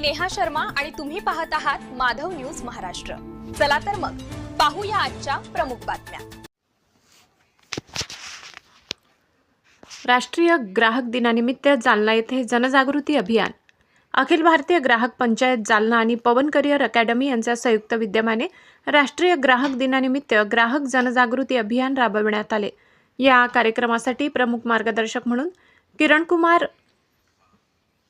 मी नेहा शर्मा आणि तुम्ही पाहत आहात माधव न्यूज महाराष्ट्र. चला तर मग पाहूया आजच्या प्रमुख बातम्या. राष्ट्रीय ग्राहक दिनानिमित्त जालना येथे जनजागृती अभियान. अखिल भारतीय ग्राहक पंचायत जालना आणि पवन करिअर अकॅडमी यांच्या संयुक्त विद्यमाने राष्ट्रीय ग्राहक दिनानिमित्त ग्राहक जनजागृती अभियान राबविण्यात आले. या कार्यक्रमासाठी प्रमुख मार्गदर्शक म्हणून किरणकुमार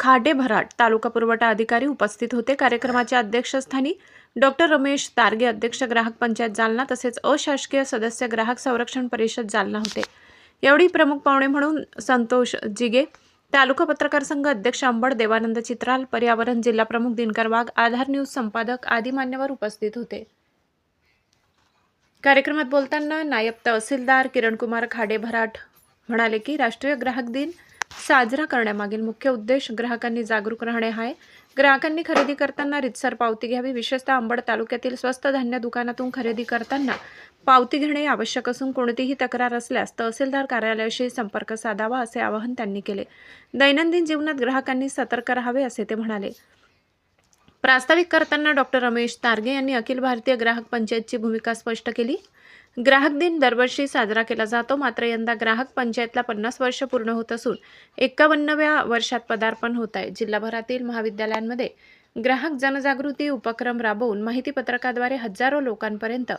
खाडे भराट तालुका पुरवठा अधिकारी उपस्थित होते. कार्यक्रमाच्या अध्यक्षस्थानी डॉक्टर रमेश तारगे अध्यक्ष ग्राहक पंचायत जालना तसेच अशासकीय सदस्य ग्राहक संरक्षण परिषद जालना होते. यावेळी प्रमुख पाहुणे म्हणून संतोष जिगे. तालुका पत्रकार संघ अध्यक्ष अंबड देवानंद चित्राल पर्यावरण जिल्हा प्रमुख दिनकर वाघ आधार न्यूज संपादक आदी मान्यवर उपस्थित होते. कार्यक्रमात बोलताना नायब तहसीलदार किरणकुमार खाडे भराट म्हणाले की राष्ट्रीय ग्राहक दिन साजरा करण्यामागील मुख्य उद्देश ग्राहकांनी जागरूक राहणे हा आहे ग्राहकांनी खरेदी करताना रितसर पावती घ्यावी विशेषतः अंबड तालुक्यातील स्वस्त धान्य दुकानातून खरेदी करताना पावती घेणे आवश्यक असून कोणतीही तक्रार असल्यास तहसीलदार कार्यालयाशी संपर्क साधावा असे आवाहन त्यांनी केले. दैनंदिन जीवनात ग्राहकांनी सतर्क राहावे असे ते म्हणाले. प्रास्ताविक करताना डॉक्टर रमेश तारगे यांनी अखिल भारतीय ग्राहक पंचायतची भूमिका स्पष्ट केली. ग्राहक दिन दरवर्षी साजरा केला जातो. मात्र यंदा ग्राहक पंचायतला पन्नास वर्ष पूर्ण होत असून एकावन्नव्या वर्षात पदार्पण होत आहे. जिल्हाभरातील महाविद्यालयांमध्ये ग्राहक जनजागृती उपक्रम राबवून माहिती पत्रकाद्वारे हजारो लोकांपर्यंत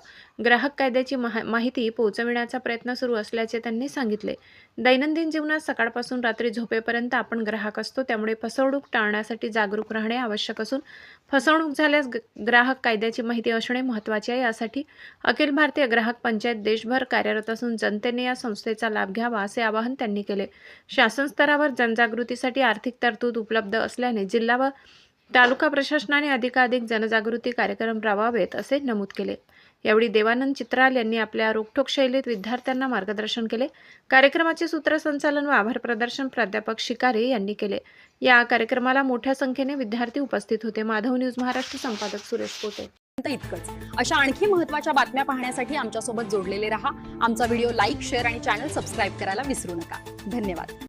ग्राहक कायद्याची माह- माहिती पोहोचविण्याचा प्रयत्न सुरू असल्याचे त्यांनी सांगितले. दैनंदिन जीवनात सकाळपासून रात्री झोपेपर्यंत आपण ग्राहक असतो त्यामुळे फसवणूक टाळण्यासाठी जागरूक राहणे आवश्यक असून फसवणूक झाल्यास ग- ग्राहक कायद्याची माहिती असणे महत्त्वाचे आहे. यासाठी अखिल भारतीय ग्राहक पंचायत देशभर कार्यरत असून जनतेने या संस्थेचा लाभ घ्यावा असे आवाहन त्यांनी केले. शासन स्तरावर जनजागृतीसाठी आर्थिक तरतूद उपलब्ध असल्याने जिल्हा व तालुका प्रशासनाने अधिकाधिक जनजागृती कार्यक्रम राबवावेत असे नमूद केले. यावेळी देवानंद चित्राल यांनी आपल्या रोखोक शैलीत विद्यार्थ्यांना मार्गदर्शन केले. कार्यक्रमाचे सूत्रसंचालन व आभार प्रदर्शन प्राध्यापक शिकारे यांनी केले. या कार्यक्रमाला मोठ्या संख्येने विद्यार्थी उपस्थित होते. माधव न्यूज महाराष्ट्र संपादक सुरेश पोटे. इतकंच. अशा आणखी महत्त्वाच्या बातम्या पाहण्यासाठी आमच्यासोबत जोडलेले रहा. आमचा व्हिडिओ लाईक शेअर आणि चॅनल सबस्क्राईब करायला विसरू नका. धन्यवाद.